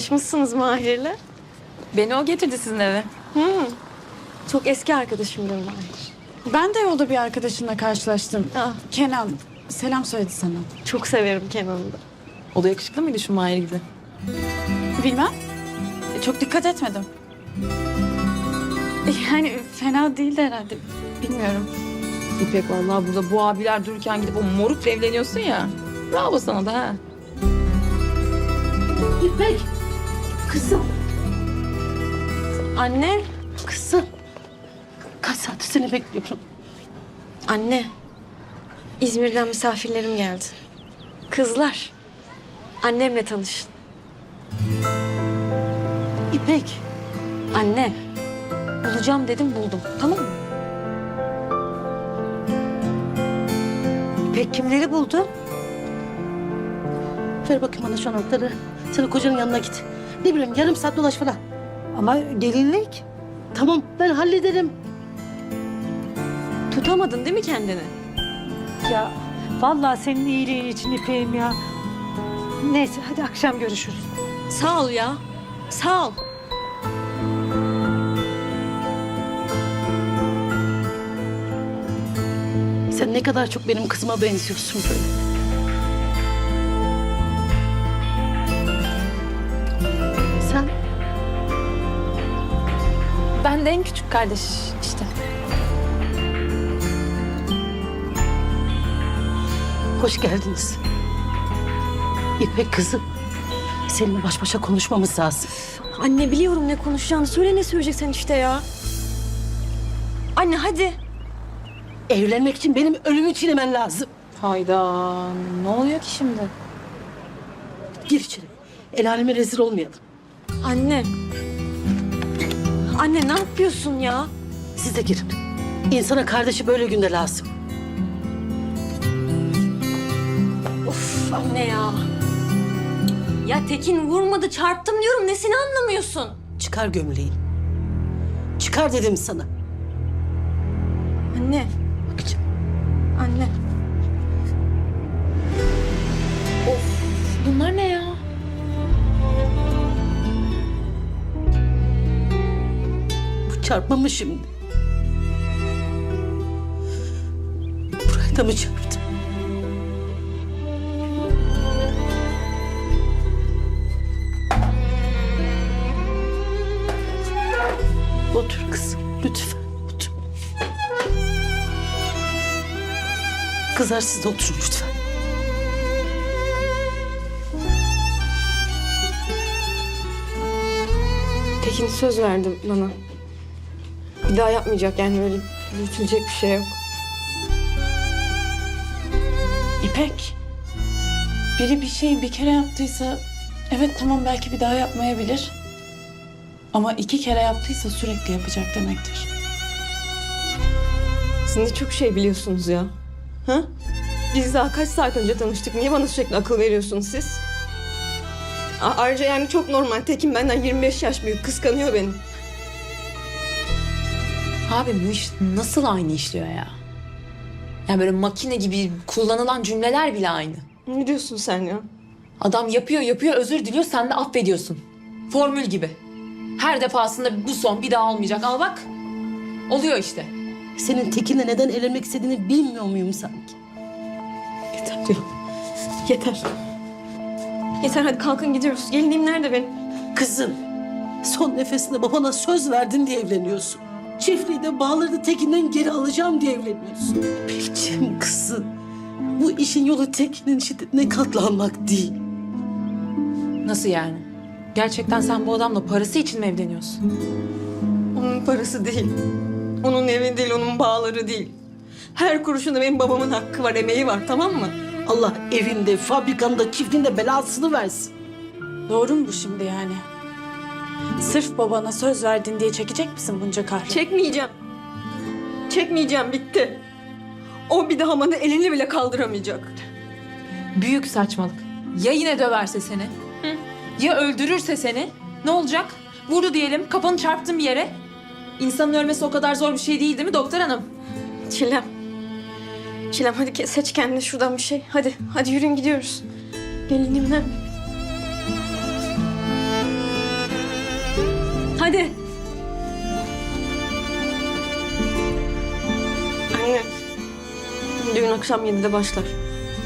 Tanışmışsınız Mahir'le. Beni o getirdi sizin eve. Çok eski arkadaşımdır Mahir. Ben de yolda bir arkadaşınla karşılaştım. Ah, Kenan. Selam söyledi sana. çok severim Kenan'ı da. O da yakışıklı mıydı şu Mahir gibi? Bilmem. E, Çok dikkat etmedim. E, Yani fena değildi herhalde. Bilmiyorum. İpek vallahi burada bu abiler dururken gidip o morukla evleniyorsun ya. Bravo sana da ha. İpek. Kızım. Anne, Kızım. Kaç saattir seni bekliyorum. anne. İzmir'den misafirlerim geldi. Kızlar. Annemle tanışın. İpek. Anne. Bulacağım dedim buldum. Tamam mı? İpek kimleri buldu? Ver bakayım bana şu anahtarı. Sen kocanın yanına git. Ne bileyim yarım saat dolaş falan. Ama gelinlik. Tamam ben hallederim. Tutamadın değil mi kendini? Ya vallahi senin iyiliğin için İpek'im ya. Neyse hadi akşam görüşürüz. Sağ ol ya. Sağ ol. Sen ne kadar çok benim kızıma benziyorsun böyle. Ben de en küçük kardeş işte. hoş geldiniz. İpek kızım. Seninle baş başa konuşmamız lazım. Anne biliyorum ne konuşacağını. Söyle ne söyleyeceksen işte ya. Anne hadi. Evlenmek için benim ölümü çiğnemen lazım. Hayda. Ne oluyor ki şimdi? Gir içeri. El aleme rezil olmayalım. Anne. Anne ne yapıyorsun ya? Siz de girin. İnsana kardeşi böyle günde lazım. Of anne ya. Ya Tekin vurmadı çarptım diyorum. Nesini anlamıyorsun? Çıkar gömleği. Çıkar dedim sana. Anne. Çarpma mı şimdi? Buraya da mı çarptı? Otur kızım, lütfen otur. Kızlar siz de oturun lütfen. Tekin söz verdi bana. Bir daha yapmayacak yani öyle büyütülecek bir şey yok. İpek. Biri bir şeyi bir kere yaptıysa evet tamam belki bir daha yapmayabilir. Ama iki kere yaptıysa sürekli yapacak demektir. Siz ne çok şey biliyorsunuz ya. Ha? Biz daha kaç saat önce tanıştık. Niye bana sürekli akıl veriyorsunuz siz? A- ayrıca yani çok normal. Tekin benden 25 yaş büyük. Kıskanıyor beni. Abi bu iş nasıl aynı işliyor ya? Yani böyle makine gibi kullanılan cümleler bile aynı. Ne diyorsun sen ya? Adam yapıyor yapıyor özür diliyor sen de affediyorsun. Formül gibi. Her defasında bu son bir daha olmayacak ama bak oluyor işte. Senin Tekin'le neden evlenmek istediğini bilmiyor muyum sanki? Yeter diyor. Yeter. Yeter hadi kalkın gidiyoruz. Gelinliğim nerede benim? Kızım, son nefesinde babana söz verdin diye evleniyorsun. Çiftliği de bağları da Tekin'den geri alacağım diye evleniyorsun. Bileceğim kızım. Bu işin yolu Tekin'in şiddetine katlanmak değil. Nasıl yani? Gerçekten sen bu adamla parası için mi evleniyorsun? Onun parası değil. Onun evi değil, onun bağları değil. Her kuruşunda benim babamın hakkı var, emeği var tamam mı? Allah evinde, fabrikanda, çiftliğinde belasını versin. Doğru mu bu şimdi yani? Sırf babana söz verdin diye çekecek misin bunca kahrı? Çekmeyeceğim. Çekmeyeceğim, bitti. O bir daha bana elini bile kaldıramayacak. Büyük saçmalık. Ya yine döverse seni? Ya öldürürse seni? Ne olacak? Vurdu diyelim, kafanı çarptın bir yere. İnsanın ölmesi o kadar zor bir şey değil değil mi doktor hanım? Çilem. Çilem hadi seç kendine şuradan bir şey. Hadi, hadi yürüyün gidiyoruz. Gelinliğim Hadi. Anne. Düğün akşam 7'de başlar.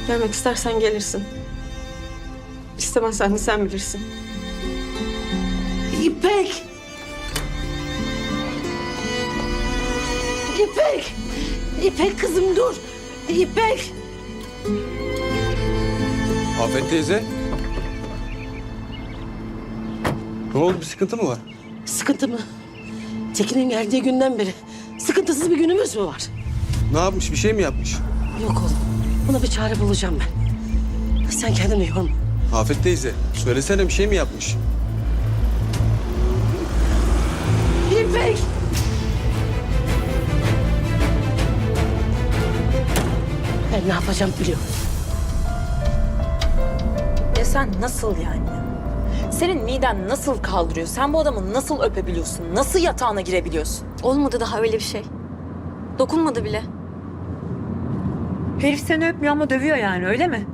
Gelmek istersen gelirsin. İstemezsen de sen bilirsin. İpek! İpek! İpek kızım dur! İpek! Afet teyze. Ne oldu bir sıkıntı mı var? Sıkıntı mı? Tekin'in geldiği günden beri sıkıntısız bir günümüz mü var? Ne yapmış bir şey mi yapmış? Yok oğlum. Buna bir çare bulacağım ben. Sen kendini yorma. Afet teyze söylesene bir şey mi yapmış? İpek! Ben ne yapacağım biliyorum. Ya sen nasıl yani? Senin miden nasıl kaldırıyor? Sen bu adamı nasıl öpebiliyorsun? Nasıl yatağına girebiliyorsun? Olmadı daha öyle bir şey. Dokunmadı bile. Herif seni öpmüyor ama dövüyor yani öyle mi?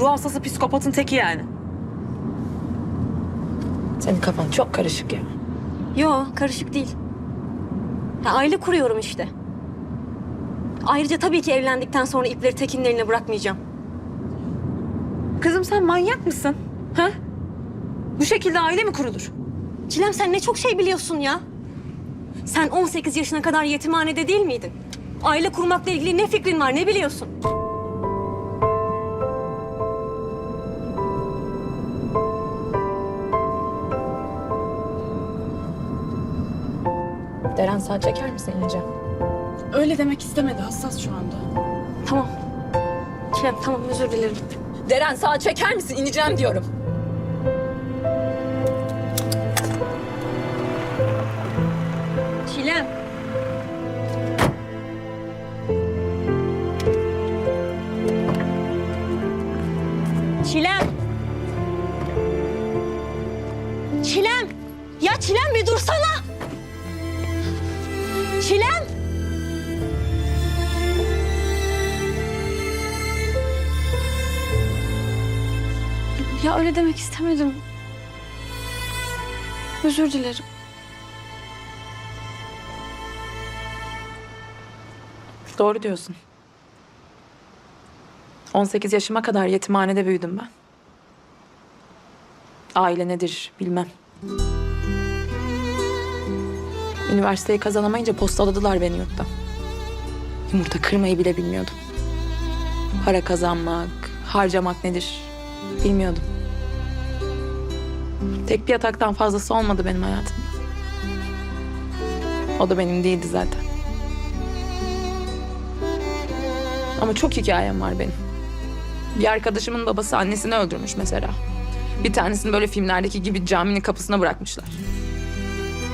Ruh hastası psikopatın teki yani. Senin kafan çok karışık ya. Yo, karışık değil. Ya, aile kuruyorum işte. Ayrıca tabii ki evlendikten sonra ipleri Tekin'in eline bırakmayacağım. Kızım sen manyak mısın? Ha? Bu şekilde aile mi kurulur? Çilem sen ne çok şey biliyorsun ya. Sen 18 yaşına kadar yetimhanede değil miydin? Aile kurmakla ilgili ne fikrin var, ne biliyorsun? Deren sağ çeker misin İnce? Öyle demek istemedi. Hassas şu anda. Tamam. Çilem tamam özür dilerim. Deren sağ çeker misin? İneceğim diyorum. Çilem. Çilem. Ya Çilem bir dursana. Çilem. Ya öyle demek istemedim. Özür dilerim. Doğru diyorsun. 18 yaşıma kadar yetimhanede büyüdüm ben. Aile nedir bilmem. Üniversiteyi kazanamayınca postaladılar beni yurtta. Yumurta kırmayı bile bilmiyordum. Para kazanmak, harcamak nedir bilmiyordum. Tek bir yataktan fazlası olmadı benim hayatımda. O da benim değildi zaten. Ama çok hikayem var benim. Bir arkadaşımın babası annesini öldürmüş mesela. Bir tanesini böyle filmlerdeki gibi caminin kapısına bırakmışlar.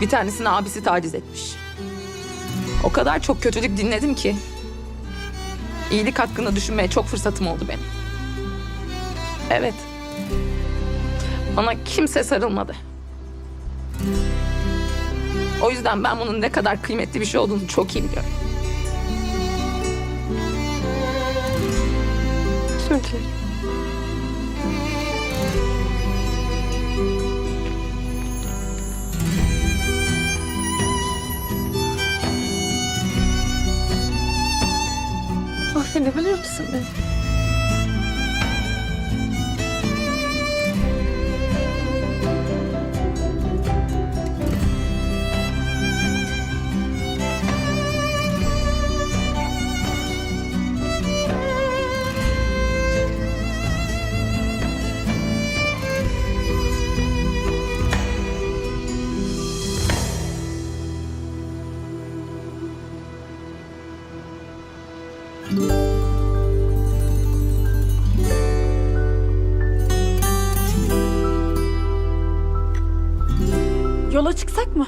Bir tanesini abisi taciz etmiş. O kadar çok kötülük dinledim ki. İyilik hakkında düşünmeye çok fırsatım oldu benim. Evet. Bana kimse sarılmadı. O yüzden ben bunun ne kadar kıymetli bir şey olduğunu çok iyi biliyorum. Özür dilerim. Affedebilir misin beni? Yola çıksak mı?